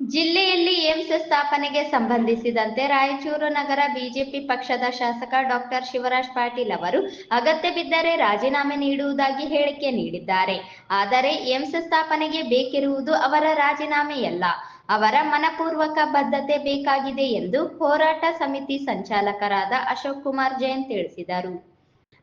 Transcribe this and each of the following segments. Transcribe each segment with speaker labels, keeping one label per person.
Speaker 1: ಜಿಲ್ಲೆಯಲ್ಲಿ ಏಮ್ಸ್ ಸ್ಥಾಪನೆಗೆ ಸಂಬಂಧಿಸಿದಂತೆ ರಾಯಚೂರು ನಗರ ಬಿಜೆಪಿ ಪಕ್ಷದ ಶಾಸಕ ಡಾಕ್ಟರ್ ಶಿವರಾಜ್ ಪಾಟೀಲ್ ಅವರು ಅಗತ್ಯ ಬಿದ್ದರೆ ರಾಜೀನಾಮೆ ನೀಡುವುದಾಗಿ ಹೇಳಿಕೆ ನೀಡಿದ್ದಾರೆ. ಆದರೆ ಏಮ್ಸ್ ಸ್ಥಾಪನೆಗೆ ಬೇಕಿರುವುದು ಅವರ ರಾಜೀನಾಮೆಯಲ್ಲ. ಅವರ ಮನಪೂರ್ವಕ ಬದ್ಧತೆ ಬೇಕಾಗಿದೆ ಎಂದು ಹೋರಾಟ ಸಮಿತಿ ಸಂಚಾಲಕರಾದ ಅಶೋಕ್ ಕುಮಾರ್ ಜೈನ್ ತಿಳಿಸಿದರು.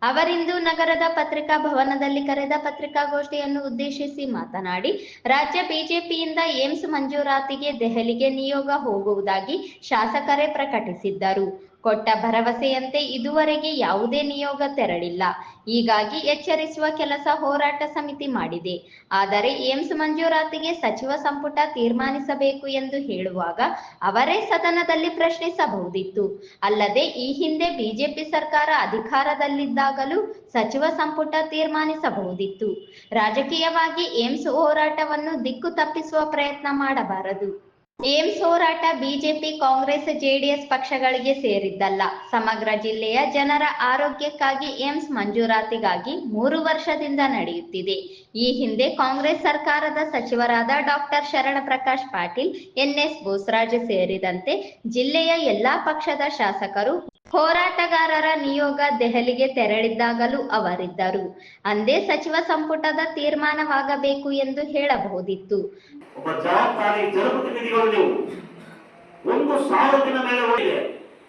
Speaker 1: ಅವರಿಂದು ನಗರದ ಪತ್ರಿಕಾ ಭವನದಲ್ಲಿ ಕರೆದ ಪತ್ರಿಕಾಗೋಷ್ಠಿಯನ್ನು ಉದ್ದೇಶಿಸಿ ಮಾತನಾಡಿ, ರಾಜ್ಯ ಬಿಜೆಪಿಯಿಂದ ಏಮ್ಸ್ ಮಂಜೂರಾತಿಗೆ ದೆಹಲಿಗೆ ನಿಯೋಗ ಹೋಗುವುದಾಗಿ ಶಾಸಕರೇ ಪ್ರಕಟಿಸಿದ್ದರು. ಕೊಟ್ಟ ಭರವಸೆಯಂತೆ ಇದುವರೆಗೆ ಯಾವುದೇ ನಿಯೋಗ ತೆರಳಿಲ್ಲ. ಹೀಗಾಗಿ ಎಚ್ಚರಿಸುವ ಕೆಲಸ ಹೋರಾಟ ಸಮಿತಿ ಮಾಡಿದೆ. ಆದರೆ ಏಮ್ಸ್ ಮಂಜೂರಾತಿಗೆ ಸಚಿವ ಸಂಪುಟ ತೀರ್ಮಾನಿಸಬೇಕು ಎಂದು ಹೇಳುವಾಗ ಅವರೇ ಸದನದಲ್ಲಿ ಪ್ರಶ್ನಿಸಬಹುದಿತ್ತು. ಅಲ್ಲದೆ ಈ ಹಿಂದೆ ಬಿಜೆಪಿ ಸರ್ಕಾರ ಅಧಿಕಾರದಲ್ಲಿದ್ದಾಗಲೂ ಸಚಿವ ಸಂಪುಟ ತೀರ್ಮಾನಿಸಬಹುದಿತ್ತು. ರಾಜಕೀಯವಾಗಿ ಏಮ್ಸ್ ಹೋರಾಟವನ್ನು ದಿಕ್ಕು ತಪ್ಪಿಸುವ ಪ್ರಯತ್ನ ಮಾಡಬಾರದು. ಏಮ್ಸ್ ಹೋರಾಟ ಬಿಜೆಪಿ, ಕಾಂಗ್ರೆಸ್, ಜೆಡಿಎಸ್ ಪಕ್ಷಗಳಿಗೆ ಸೇರಿದ್ದಲ್ಲ. ಸಮಗ್ರ ಜಿಲ್ಲೆಯ ಜನರ ಆರೋಗ್ಯಕ್ಕಾಗಿ ಏಮ್ಸ್ ಮಂಜೂರಾತಿಗಾಗಿ ಮೂರು ವರ್ಷದಿಂದ ನಡೆಯುತ್ತಿದೆ. ಈ ಹಿಂದೆ ಕಾಂಗ್ರೆಸ್ ಸರ್ಕಾರದ ಸಚಿವರಾದ ಡಾಕ್ಟರ್ ಶರಣ ಪ್ರಕಾಶ್ ಪಾಟೀಲ್ ಎನ್ಎಸ್ ಬೋಸರಾಜ್ ಸೇರಿದಂತೆ ಜಿಲ್ಲೆಯ ಎಲ್ಲಾ ಪಕ್ಷದ ಶಾಸಕರು ಹೋರಾಟಗಾರರ ನಿಯೋಗ ದೆಹಲಿಗೆ ತೆರಳಿದ್ದಾಗಲೂ ಅವರಿದ್ದರು. ಅಂದೇ ಸಚಿವ ಸಂಪುಟದ ತೀರ್ಮಾನವಾಗಬೇಕು ಎಂದು ಹೇಳಬಹುದಿತ್ತು.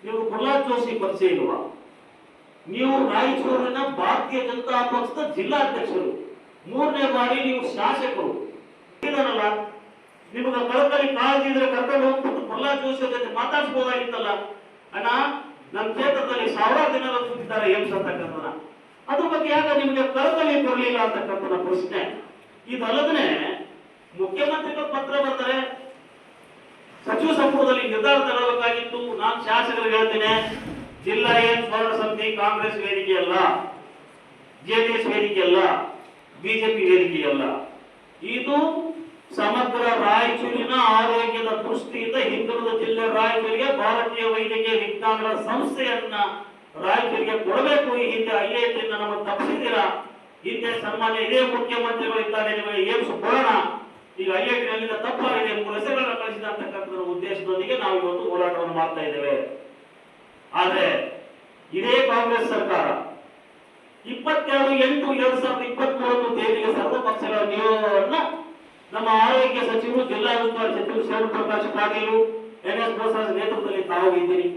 Speaker 2: ನೀವು ಜೋಶಿ ಪರಿಚಯ ಇಲ್ವಾ ನೀವು ರಾಯಚೂರಿನ ಭಾರತೀಯ ಜನತಾ ಪಕ್ಷದ ಜಿಲ್ಲಾಧ್ಯಕ್ಷರು. ಮೂರನೇ ಬಾರಿ ನೀವು ಶಾಸಕರು. ನಿಮಗೆ ಕಳಕಳಿ ಕಾಳಜಿ ಇದ್ರೆ ಕರ್ಕೊಂಡು ಹೋಗ್ಬಿಟ್ಟು ಪ್ರಹ್ಲಾದ್ ಜೋಶಿ ಜೊತೆ ಮಾತಾಡಿಸಬಹುದಾಗಿತ್ತಲ್ಲ ಅಣ್ಣ ನಮ್ಮ ಕ್ಷೇತ್ರದಲ್ಲಿ ಸಾವಿರಾರು ಜನರು ಕೂತಿದ್ದಾರೆ ಏಮ್ಸ್ ಅದ್ರ ಬಗ್ಗೆ ಯಾಕೆ ನಿಮಗೆ ಕರದಲ್ಲಿ ಬರಲಿಲ್ಲ ಅಂತಕ್ಕಂಥ ಪ್ರಶ್ನೆ. ಇದಲ್ಲದೆ ಮುಖ್ಯಮಂತ್ರಿಗಳು ಪತ್ರ ಬರ್ತಾರೆ ಸಚಿವ ಸಂಪುಟದಲ್ಲಿ ನಿರ್ಧಾರ ತರಬೇಕಾಗಿತ್ತು ನಾನು ಶಾಸಕರಿಗೆ ಹೇಳ್ತೇನೆ, ಜಿಲ್ಲಾ ಏನ್ ಸ್ಮರಣ ಸಮಿತಿ ಕಾಂಗ್ರೆಸ್ ವೇದಿಕೆ ಅಲ್ಲ ಜೆಡಿಎಸ್ ವೇದಿಕೆ ಅಲ್ಲ ಬಿಜೆಪಿ ವೇದಿಕೆ ಅಲ್ಲ. ಇದು ಸಮಗ್ರ ರಾಯಚೂರಿನ ಆರೋಗ್ಯದ ದೃಷ್ಟಿಯಿಂದ ಹಿಂದುಳಿದ ಜಿಲ್ಲೆ ರಾಯಚೂರಿಗೆ ಭಾರತೀಯ ವೈದ್ಯಕೀಯ ವಿಜ್ಞಾನಗಳ ಸಂಸ್ಥೆಯನ್ನ ರಾಯಚೂರಿಗೆ ಕೊಡಬೇಕು ಈ ಹಿಂದೆ ಐ ಐ ನಮಗೆ ತಪ್ಪಿಸಿದ್ದೀರಾ? ಹಿಂದೆ ಸನ್ಮಾನ್ಯ ಇದೇ ಮುಖ್ಯಮಂತ್ರಿಗಳಿದ್ದಾರೆ, ನಿಮಗೆ ಏಮ್ಸ್ ಕೊಡೋಣ. ಈಗ ಐ ಐ ತಪ್ಪಾಗಿದೆ, ಮೂರು ಹೆಸರುಗಳನ್ನು ಕಳಿಸಿದ ಉದ್ದೇಶದೊಂದಿಗೆ ನಾವು ಇವತ್ತು ಹೋರಾಟವನ್ನು ಮಾಡ್ತಾ ಇದ್ದೇವೆ. ಆದ್ರೆ ಇದೇ ಕಾಂಗ್ರೆಸ್ ಸರ್ಕಾರ ಇಪ್ಪತ್ತೆರಡು ಎಂಟು ಎರಡ್ ಸಾವಿರದ ಇಪ್ಪತ್ತ್ ಮೂರನ್ನು ತೇದಿಗೆ ಸರ್ವಪಕ್ಷಗಳ ಪಕ್ಷಗಳ ನಿಯೋಗವನ್ನ ನಮ್ಮ ಆರೋಗ್ಯ ಸಚಿವರು, ಜಿಲ್ಲಾ ಉಸ್ತುವಾರಿ ಸಚಿವರು ಶಿವಪ್ರಕಾಶ್ ಪಾಟೀಲು, ಎನ್ ಎಸ್ ಬೋಸರಾಜ್ ನೇತೃತ್ವದಲ್ಲಿ ತಾವು ಇದ್ದೀರಿ.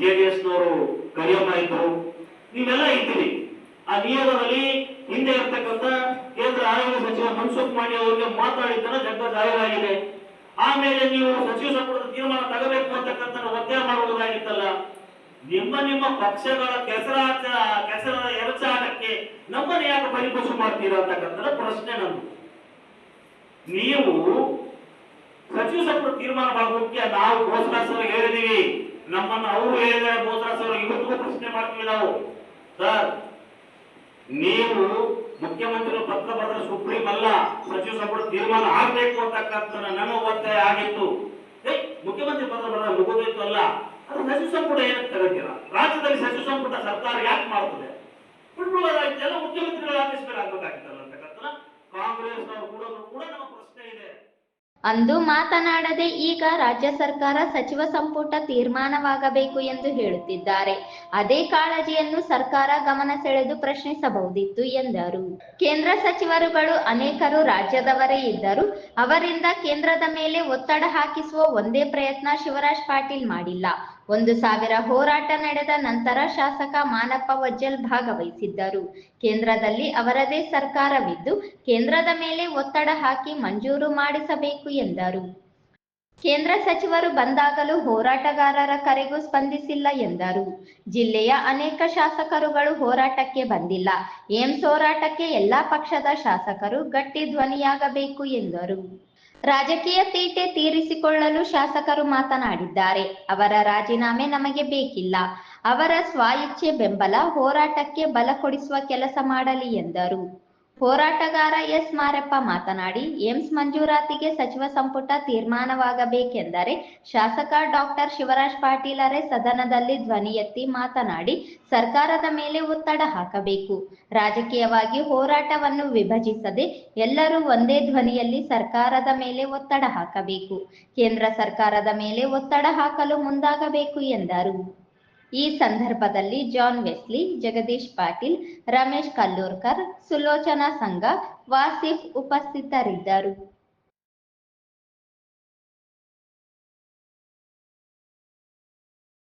Speaker 2: ಜೆಡಿಎಸ್ ಇದ್ದರು ನೀವೆಲ್ಲ ಇದ್ದೀರಿ ಆ ನಿಯೋಗದಲ್ಲಿ ಹಿಂದೆ ಇರ್ತಕ್ಕಂಥ ಕೇಂದ್ರ ಆರೋಗ್ಯ ಸಚಿವ ಮನ್ಸುಖ್ ಮಾಡಿ ಅವರಿಗೆ ಮಾತಾಡಿದ್ದನ್ನ ಜಗ್ಗ ಜಾಹೀರಾಗಿದೆ ಆಮೇಲೆ ನೀವು ಸಚಿವ ಸಂಪುಟದ ತೀರ್ಮಾನ ತಗಬೇಕು ಅಂತಕ್ಕಂಥ ಒತ್ತಾಯ ಮಾಡುವುದಾಗಿತ್ತಲ್ಲ. ನಿಮ್ಮ ನಿಮ್ಮ ಪಕ್ಷಗಳ ಕೆಸರ ಕೆಸರ ಎರಚಾಟಕ್ಕೆ ನಮ್ಮನ್ನು ಯಾಕೆ ಪರಿಪೋಷಣೆ ಮಾಡ್ತೀರಾ ಅಂತಕ್ಕಂಥ ಪ್ರಶ್ನೆ ನಾನು ನೀವು ಸಚಿವ ಸಂಪುಟ ತೀರ್ಮಾನ ಮಾಡೋದಕ್ಕೆ ನಾವು ಘೋಷಣಾ ಹೇಳಿದೀವಿ ನಮ್ಮನ್ನು ಅವರು ಹೇಳಿದ್ದಾರೆ ಬೋಸರಾಜ್ ಅವರು ಇವತ್ತಿಗೂ ಪ್ರಶ್ನೆ ಮಾಡ್ತೀವಿ ನಾವು. ಸರ್, ನೀವು ಮುಖ್ಯಮಂತ್ರಿ ಪತ್ರ ಬರೆದ ಸುಪ್ರೀಂ ಅಲ್ಲ, ಸಚಿವ ಸಂಪುಟ ತೀರ್ಮಾನ ಆಗ್ಬೇಕು ಅಂತಕ್ಕಂಥ ನನ್ನ ಒತ್ತಾಯ ಆಗಿತ್ತು. ಮುಖ್ಯಮಂತ್ರಿ ಪತ್ರ ಬರೆದ ಮುಗಿದೋಯ್ತು ಅಲ್ಲ. ಅದು ಸಚಿವ ಸಂಪುಟ ಏನಕ್ಕೆ ತಗೋತೀರಾ ರಾಜ್ಯದಲ್ಲಿ ಸಚಿವ ಸಂಪುಟ ಸರ್ಕಾರ ಯಾಕೆ ಮಾಡ್ತದೆ? ಮುಖ್ಯಮಂತ್ರಿಗಳು ಆದೇಶಗಳಾಗಬೇಕಾಗಿತ್ತಲ್ಲ ಅಂತಕ್ಕಂಥ ಕಾಂಗ್ರೆಸ್ ಅವರು ಕೂಡ ಕೂಡ ನಮ್ಮ ಪ್ರಶ್ನೆ ಇದೆ
Speaker 1: ಅಂದು ಮಾತನಾಡದೆ ಈಗ ರಾಜ್ಯ ಸರ್ಕಾರ ಸಚಿವ ಸಂಪುಟ ತೀರ್ಮಾನವಾಗಬೇಕು ಎಂದು ಹೇಳುತ್ತಿದ್ದಾರೆ. ಅದೇ ಕಾಳಜಿಯನ್ನು ಸರ್ಕಾರ ಗಮನ ಸೆಳೆದು ಪ್ರಶ್ನಿಸಬಹುದಿತ್ತು ಎಂದರು. ಕೇಂದ್ರ ಸಚಿವರುಗಳು ಅನೇಕರು ರಾಜ್ಯದವರೇ ಇದ್ದರು ಅವರಿಂದ ಕೇಂದ್ರದ ಮೇಲೆ ಒತ್ತಡ ಹಾಕಿಸುವ ಒಂದೇ ಪ್ರಯತ್ನ ಶಿವರಾಜ್ ಪಾಟೀಲ್ ಮಾಡಿಲ್ಲ. ಒಂದು ಸಾವಿರ ಹೋರಾಟ ನಡೆದ ನಂತರ ಶಾಸಕ ಮಾನಪ್ಪ ವಜ್ಜಲ್ ಭಾಗವಹಿಸಿದ್ದರು. ಕೇಂದ್ರದಲ್ಲಿ ಅವರದೇ ಸರ್ಕಾರವಿದ್ದು, ಕೇಂದ್ರದ ಮೇಲೆ ಒತ್ತಡ ಹಾಕಿ ಮಂಜೂರು ಮಾಡಿಸಬೇಕು ಎಂದರು. ಕೇಂದ್ರ ಸಚಿವರು ಬಂದಾಗಲೂ ಹೋರಾಟಗಾರರ ಕರೆಗೂ ಸ್ಪಂದಿಸಿಲ್ಲ ಎಂದರು. ಜಿಲ್ಲೆಯ ಅನೇಕ ಶಾಸಕರುಗಳು ಹೋರಾಟಕ್ಕೆ ಬಂದಿಲ್ಲ. ಏಮ್ಸ್ ಹೋರಾಟಕ್ಕೆ ಎಲ್ಲಾ ಪಕ್ಷದ ಶಾಸಕರು ಗಟ್ಟಿ ಧ್ವನಿಯಾಗಬೇಕು ಎಂದರು. ರಾಜಕೀಯ ತೀಟೆ ತೀರಿಸಿಕೊಳ್ಳಲು ಶಾಸಕರು ಮಾತನಾಡಿದ್ದಾರೆ. ಅವರ ರಾಜೀನಾಮೆ ನಮಗೆ ಬೇಕಿಲ್ಲ. ಅವರ ಸ್ವಾಯಿಚ್ಛೆ ಬೆಂಬಲ ಹೋರಾಟಕ್ಕೆ ಬಲ ಕೊಡಿಸುವ ಕೆಲಸ ಮಾಡಲಿ ಎಂದರು. ಹೋರಾಟಗಾರ ಎಸ್ ಮಾರಪ್ಪ ಮಾತನಾಡಿ, ಏಮ್ಸ್ ಮಂಜೂರಾತಿಗೆ ಸಚಿವ ಸಂಪುಟ ತೀರ್ಮಾನವಾಗಬೇಕೆಂದರೆ ಶಾಸಕ ಡಾಕ್ಟರ್ ಶಿವರಾಜ್ ಪಾಟೀಲರೇ ಸದನದಲ್ಲಿ ಧ್ವನಿ ಎತ್ತಿ ಮಾತನಾಡಿ, ಸರ್ಕಾರದ ಮೇಲೆ ಒತ್ತಡ ಹಾಕಬೇಕು. ರಾಜಕೀಯವಾಗಿ ಹೋರಾಟವನ್ನು ವಿಭಜಿಸದೆ ಎಲ್ಲರೂ ಒಂದೇ ಧ್ವನಿಯಲ್ಲಿ ಸರ್ಕಾರದ ಮೇಲೆ ಒತ್ತಡ ಹಾಕಬೇಕು. ಕೇಂದ್ರ ಸರ್ಕಾರದ ಮೇಲೆ ಒತ್ತಡ ಹಾಕಲು ಮುಂದಾಗಬೇಕು ಎಂದರು. ಈ ಸಂದರ್ಭದಲ್ಲಿ ಜಾನ್ ವೆಸ್ಲಿ ಜಗದೀಶ್ ಪಾಟೀಲ್ ರಮೇಶ್ ಕಲ್ಲೂರ್ಕರ್ ಸುಲೋಚನಾ ಸಂಘ ವಾಸಿಫ್ ಉಪಸ್ಥಿತರಿದ್ದರು.